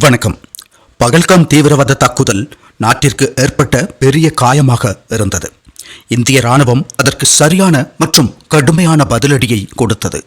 வணக்கம். பகல்காம் தீவிரவாத தாக்குதல் நாட்டிற்கு ஏற்பட்ட பெரிய காயமாக இருந்தது. இந்திய ராணுவம் அதற்கு சரியான மற்றும் கடுமையான பதிலடியை கொடுத்தது.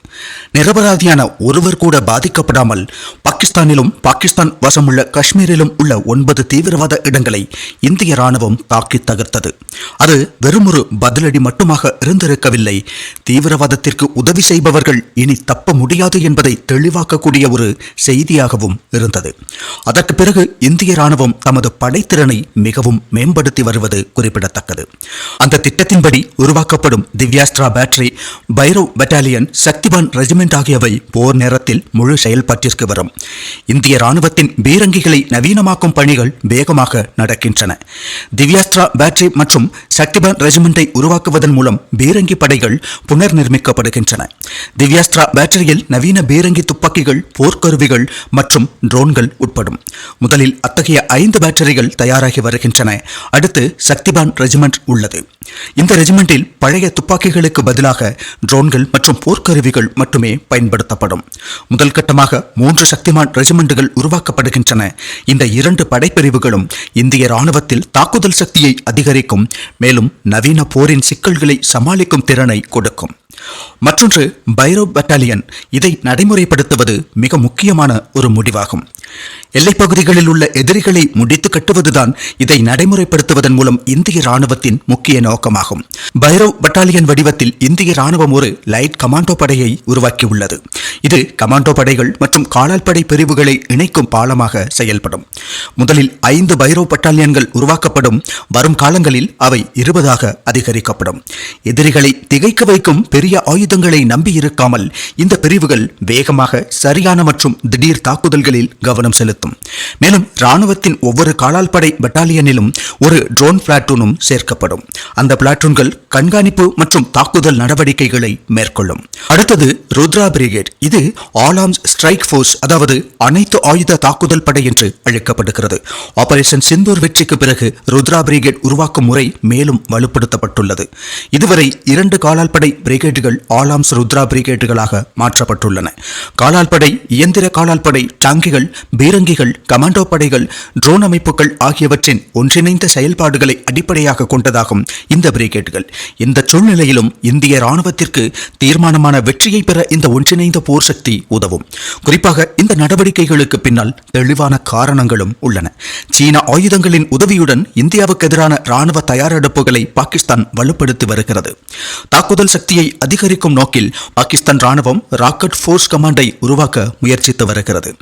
நிரபராதியான ஒருவர் கூட பாதிக்கப்படாமல் பாகிஸ்தானிலும் பாகிஸ்தான் வசமுள்ள காஷ்மீரிலும் உள்ள ஒன்பது தீவிரவாத இடங்களை இந்திய ராணுவம் தாக்கி தகர்த்தது. அது வெறுமொரு பதிலடி மட்டுமாக இருந்திருக்கவில்லை. தீவிரவாதத்திற்கு உதவி செய்பவர்கள் இனி தப்ப முடியாது என்பதை தெளிவாக்கக்கூடிய ஒரு செய்தியாகவும் இருந்தது. அதற்கு பிறகு இந்திய ராணுவம் தமது படைத்திறனை மிகவும் மேம்படுத்தி வருவது குறிப்பிடத்தக்கது. அந்த திட்டத்தின்படி உருவாக்கப்படும் Divyastra battery Bhairav battalion Shaktibaan regiment ஆகியவை போர் நேரத்தில் முழு செயல்பாட்டிற்கு வரும். இந்திய ராணுவத்தின் பீரங்கிகளை நவீனமாக்கும் பணிகள் வேகமாக நடக்கின்றன. திவ்யாஸ்திரா பேட்டரி மற்றும் சக்திபான் ரெஜிமெண்டை உருவாக்குவதன் மூலம் பீரங்கி படைகள் புனர் நிர்மிக்கப்படுகின்றன திவ்யாஸ்திரா பேட்டரியில் நவீன பீரங்கி துப்பாக்கிகள் போர்க்கருவிகள் மற்றும் ட்ரோன்கள் உட்படும். முதலில் அத்தகைய ஐந்து பேட்டரிகள் தயாராகி வருகின்றன. அடுத்து சக்திபான் ரெஜிமெண்ட் உள்ளது. இந்த ரெஜிமெண்டில் பழைய துப்பாக்கிகளுக்கு பதிலாக ட்ரோன்கள் மற்றும் போர்க்கருவிகள் மட்டுமே பயன்படுத்தப்படும். முதல் கட்டமாக மூன்று சக்திமான் ரெஜிமெண்டுகள் உருவாக்கப்படுகின்றன. இந்த இரண்டு படைப்பிரிவுகளும் இந்திய ராணுவத்தில் தாக்குதல் சக்தியை அதிகரிக்கும் மேலும் நவீன போரின் சிக்கல்களை சமாளிக்கும் திறனை கொடுக்கும். மற்றொன்று பைரவ் பட்டாலியன். இதை நடைமுறைப்படுத்துவது மிக முக்கியமான ஒரு முடிவாகும். எல்லைப் பகுதிகளில் உள்ள எதிரிகளை முடித்து கட்டுவதுதான் இதை நடைமுறைப்படுத்துவதன் மூலம் இந்திய ராணுவத்தின் முக்கிய நோக்கமாகும். பைரவ் பட்டாலியன் வடிவத்தில் இந்திய ராணுவம் ஒரு லைட் கமாண்டோ படையை உருவாக்கியுள்ளது. இது கமாண்டோ படைகள் மற்றும் காலால் படை பிரிவுகளை இணைக்கும் பாலமாக செயல்படும். முதலில் ஐந்து பைரவ் பட்டாலியன்கள் உருவாக்கப்படும். வரும் காலங்களில் அவை இருபதாக அதிகரிக்கப்படும். எதிரிகளை திகைக்க வைக்கும் பெரிய ஆயுதங்களை நம்பியிருக்காமல் இந்த பிரிவுகள் வேகமாக சரியான மற்றும் திடீர் தாக்குதல்களில் கவனம் செலுத்தும். மேலும் ராணுவத்தின் ஒவ்வொரு காலால் படை பட்டாலியனிலும் ஒரு ட்ரோன் பிளாட்டூனும் சேர்க்கப்படும். அந்த பிளாட்டூன்கள் கண்காணிப்பு மற்றும் தாக்குதல் நடவடிக்கைகளை மேற்கொள்ளும். அடுத்தது ருத்ரா பிரிகேட். இது ஆல் ஆர்ம்ஸ் ஸ்ட்ரைக் ஃபோர்ஸ் அதாவது அனைத்து ஆயுத தாக்குதல் படை என்று அழைக்கப்படுகிறது. ஆபரேஷன் சிந்தூர் வெற்றிக்கு பிறகு ருத்ரா பிரிகேட் உருவாக்கும் முறை மேலும் வலுப்படுத்தப்பட்டுள்ளது. இதுவரை இரண்டு காலால் படை பிரிகேடுகள் ஆல் ஆர்ம்ஸ் ருத்ரா பிரிகேடுகளாக மாற்றப்பட்டுள்ளன. காலால் படை இயந்திர காலால் படை டாங்கிகள் பீரங்கிகள் கமாண்டோ படைகள் ட்ரோன் அமைப்புகள் ஆகியவற்றின் ஒன்றிணைந்த செயல்பாடுகளை அடிப்படையாக கொண்டதாகும் இந்த பிரிகேடுகள். இந்த சூழ்நிலையிலும் இந்திய ராணுவத்திற்கு தீர்மானமான வெற்றியை பெற இந்த ஒன்றிணைந்த போர் சக்தி உதவும். குறிப்பாக இந்த நடவடிக்கைகளுக்கு பின்னால் தெளிவான காரணங்களும் உள்ளன. சீன ஆயுதங்களின் உதவியுடன் இந்தியாவுக்கு எதிரான ராணுவ தயாரெடுப்புகளை பாகிஸ்தான் வலுப்படுத்தி வருகிறது. தாக்குதல் சக்தியை அதிகரிக்கும் நோக்கில் பாகிஸ்தான் ராணுவம் ராக்கெட் ஃபோர்ஸ் கமாண்டை உருவாக்க முயற்சித்து வருகிறது.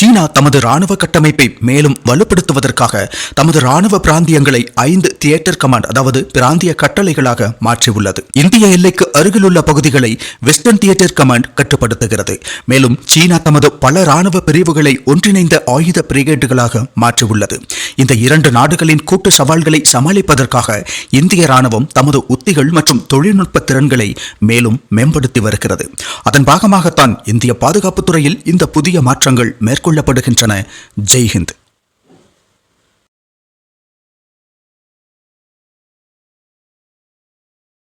சீனா தமது ராணுவ கட்டமைப்பை மேலும் வலுப்படுத்துவதற்காக தமது ராணுவ பிராந்தியங்களை ஐந்து தியேட்டர் கமாண்ட் அதாவது பிராந்திய கட்டளைகளாக மாற்றியுள்ளது. இந்திய எல்லைக்கு அருகிலுள்ள பகுதிகளை வெஸ்டர்ன் தியேட்டர் கமாண்ட் கட்டுப்படுத்துகிறது. மேலும் சீனா தமது பல ராணுவ பிரிவுகளை ஒன்றிணைந்த ஆயுத பிரிகேடுகளாக மாற்றியுள்ளது. இந்த இரண்டு நாடுகளின் கூட்டு சவால்களை சமாளிப்பதற்காக இந்திய ராணுவம் தமது உத்திகள் மற்றும் தொழில்நுட்ப திறன்களை மேலும் மேம்படுத்தி வருகிறது. அதன் பாகமாகத்தான் இந்திய பாதுகாப்புத் துறையில் இந்த புதிய மாற்றங்கள் மேற்கொள்ளப்படுகின்றன. ஜெய்ஹிந்த்.